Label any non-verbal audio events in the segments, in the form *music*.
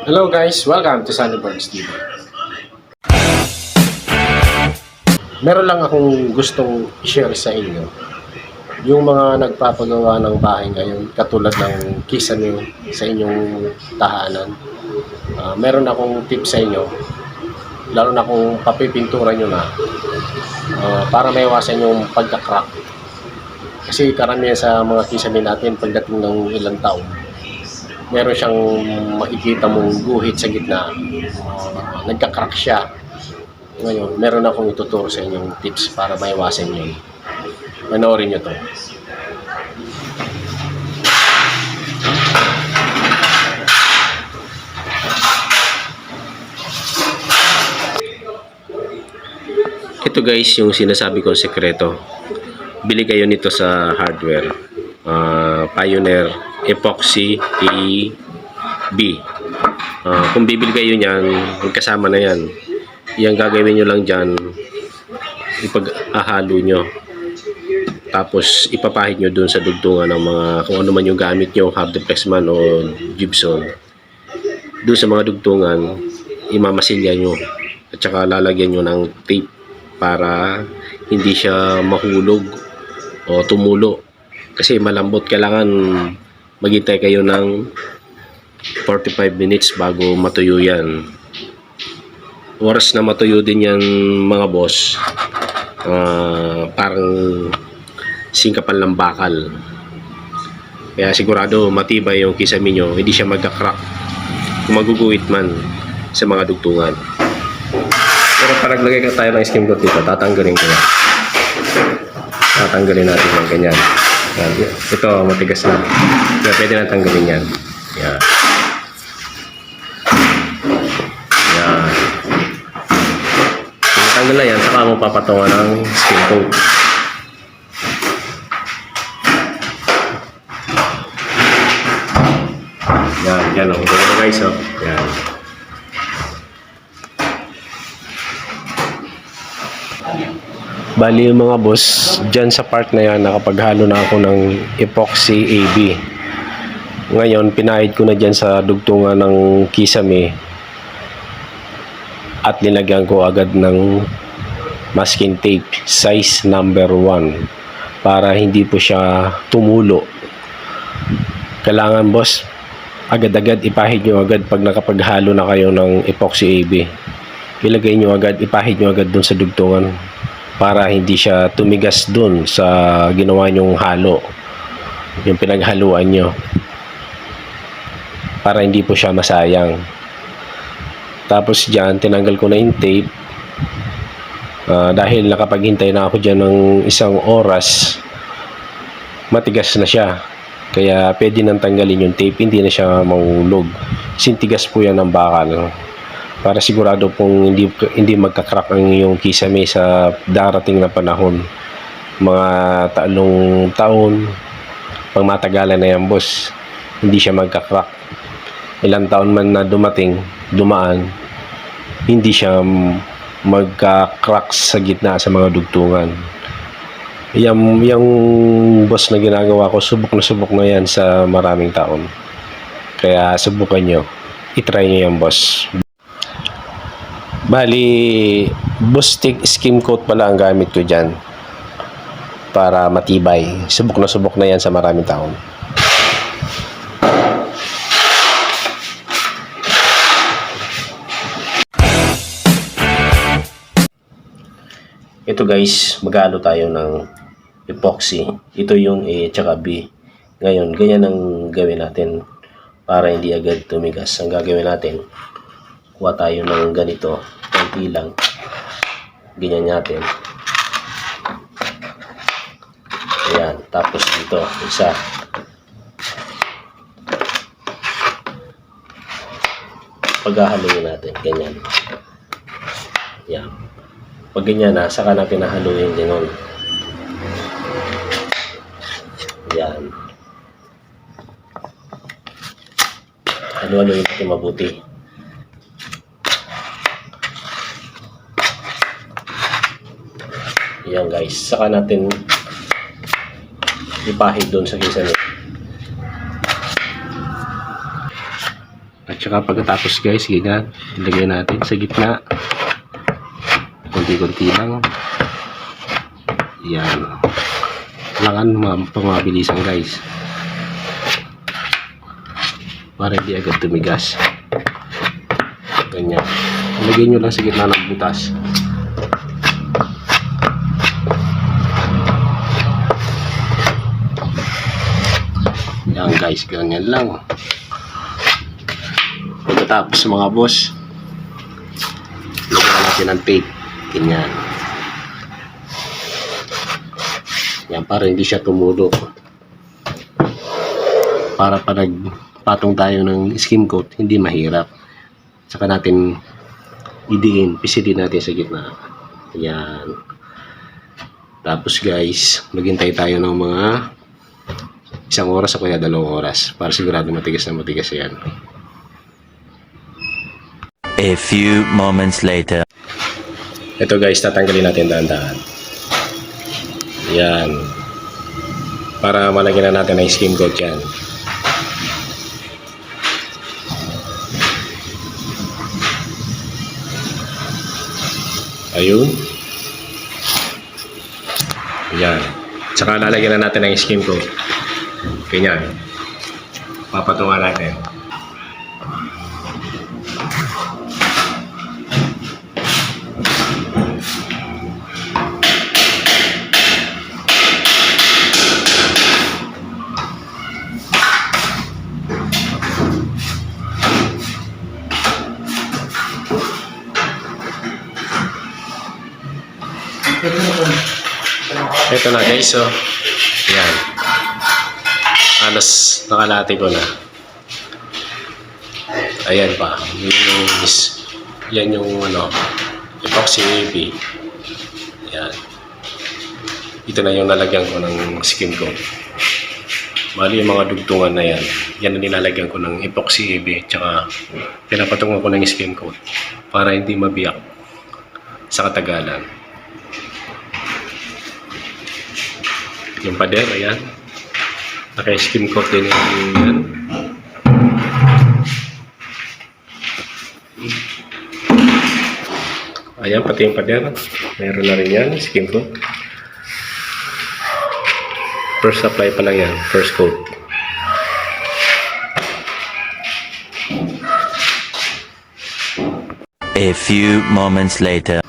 Hello guys, welcome to Sunny Birds TV. Meron lang akong gustong share sa inyo. Yung mga nagpapagawa ng bahay ngayon, katulad ng kisame sa inyong tahanan. Ah, meron akong tip sa inyo, lalo na kung papipintura nyo na, ah, para maiwasan yung pagka-crack. Kasi karamihan sa mga kisame natin, pagdating ng ilang taon, meron siyang makikita mong guhit sa gitna. Uh, nagka-crack siya. Ngayon, meron akong ituturo sa inyong tips para maiwasan yun. Panoorin nyo to. Ito guys, yung sinasabi kong sekreto. Bili kayo nito sa hardware. Ah, Pioneer Epoxy EB. Ah, kung bibili kayo niyan, kasama na yan. Yung gagawin nyo lang dyan, ipag-ahalo nyo. Tapos ipapahid nyo dun sa dugtungan ng mga kung ano man yung gamit nyo, hardplex man o gypsum. Doon sa mga dugtungan, imamasilya nyo. At saka lalagyan nyo ng tape para hindi siya mahulog o tumulo. Kasi malambot, kailangan maghintay kayo ng 45 minutes bago matuyo yan. Oras na matuyo din yan mga boss, ah, parang singkapan ng bakal. Kaya sigurado matibay yung kisame nyo, hindi siya magka-crack kung maguguhit man sa mga dugtungan. Pero pag naglagay ka tayo ng skim coat dito, tatanggalin ko yan. Tatanggalin natin ng ganyan. Yan. Ito, matigas na. Kaya pwede na tanggalin yan. Yan. Yan. Kung na yan, saka mo papatungan ng skin coat. Yan, yan o. Ganyan guys o. Yan. Bali yung mga boss, dyan sa part na yan, nakapaghalo na ako ng epoxy AB. Ngayon, pinahid ko na dyan sa dugtungan ng kisame at linagyan ko agad ng masking tape size number 1 para hindi po siya tumulo. Kailangan boss, agad-agad ipahid nyo agad pag nakapaghalo na kayo ng epoxy AB. Ilagay nyo agad, ipahid nyo agad dun sa dugtungan para hindi siya tumigas dun sa ginawa nyong halo yung pinaghaluan nyo para hindi po siya masayang. Tapos dyan tinanggal ko na yung tape. Ah, dahil nakapaghintay na ako dyan ng isang oras matigas na siya. Kaya pwede nang tanggalin yung tape hindi na siya mahulog. Sintigas po yan ng bakal para sigurado pong hindi hindi magka-crack ang iyong kisame sa darating na panahon. Mga talong taon, pang matagalan na yan, boss, hindi siya magka-crack. Ilang taon man na dumating, dumaan, hindi siya magka-crack sa gitna sa mga dugtungan. Yung, yung boss na ginagawa ko, subok na subok na yan sa maraming taon. Kaya subukan nyo. I-try nyo yan, boss. Bali, Bustic skim coat pala ang gamit ko dyan para matibay. Subok na subok na yan sa maraming taon. Ito guys, magalo tayo ng epoxy. Ito yung A tsaka B. Ngayon, ganyan ang gawin natin para hindi agad tumigas. Ang gagawin natin, kuha tayo ng ganito, konti lang. Ganyan natin. Ayan, tapos dito, isa. Paghahaluin natin, ganyan. Ayan. Pag ganyan na, saka natin nahaluin ganun. Ayan. Halo-haloyin natin mabuti. Yan guys, saka natin ipahid doon sa kisame. At Tsaka pagkatapos guys, ganyan, ilagay natin sa gitna. Kunti-kunti lang. Yan. Kailangan ma- pamabilisan guys. Para hindi agad tumigas. Ganyan. Ilagay nyo lang sa gitna ng butas. Guys, ganyan lang. Pagkatapos mga boss, lagyan natin ng tape. Ganyan. Yan, para hindi siya tumulo. Para pa nagpatong tayo ng skim coat, hindi mahirap. Saka natin idiin, pisilin natin sa gitna. Yan. Tapos guys, maghintay tayo ng mga isang oras o kaya dalawang oras para sigurado matigas na matigas yan. A few moments later. Ito guys, tatanggalin natin dahan-dahan. Yan. Para malagyan na natin ng skim coat yan. Ayun. Yan. Tsaka lalagyan na natin ng skim coat. Ganyan. Papatungan natin. Ito na guys, so. Yan. Alas nakalati ko na. Ayan pa. Yun yung, yan yung ano, epoxy AP. Yan. Ito na yung nalagyan ko ng skin coat. Bali yung mga dugtungan na yan. Yan ang nilalagyan ko ng epoxy AB tsaka pinapatungan ko ng skin coat para hindi mabiyak sa katagalan. Yung pader, ayan. Naka-skim coat din yan. Ayan, pati yung pader. Meron na rin yan, skim coat. First apply pa lang yan, first coat. A few moments later.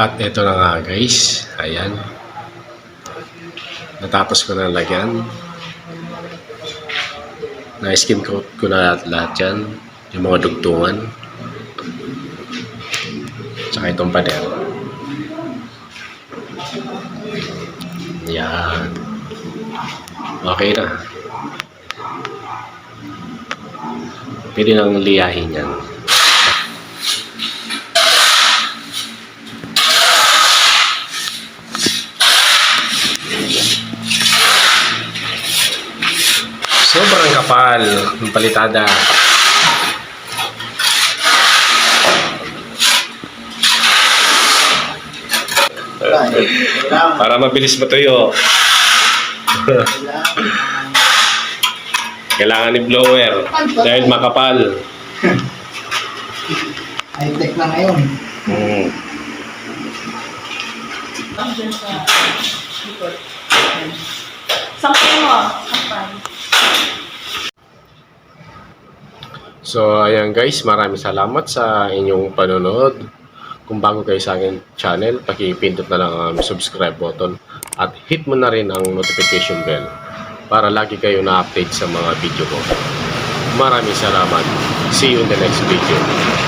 At ito na nga guys. Ayan. Natapos ko na lagyan. Na-skim coat ko na lahat, lahat yan. Yung mga dugtungan. Tsaka itong pader. Yan. Okay na. Pwede nang liyahin yan. Sobrang kapal ng palitada. Para mabilis matuyo. *laughs* Kailangan ni blower dahil makapal. High-tech na ngayon. Mm. Sampay mo. Sampay. So, ayan guys, maraming salamat sa inyong panonood. Kung bago kayo sa akin channel, pakipindot na lang ang subscribe button at hit mo na rin ang notification bell para lagi kayo na-update sa mga video ko. Maraming salamat. See you in the next video.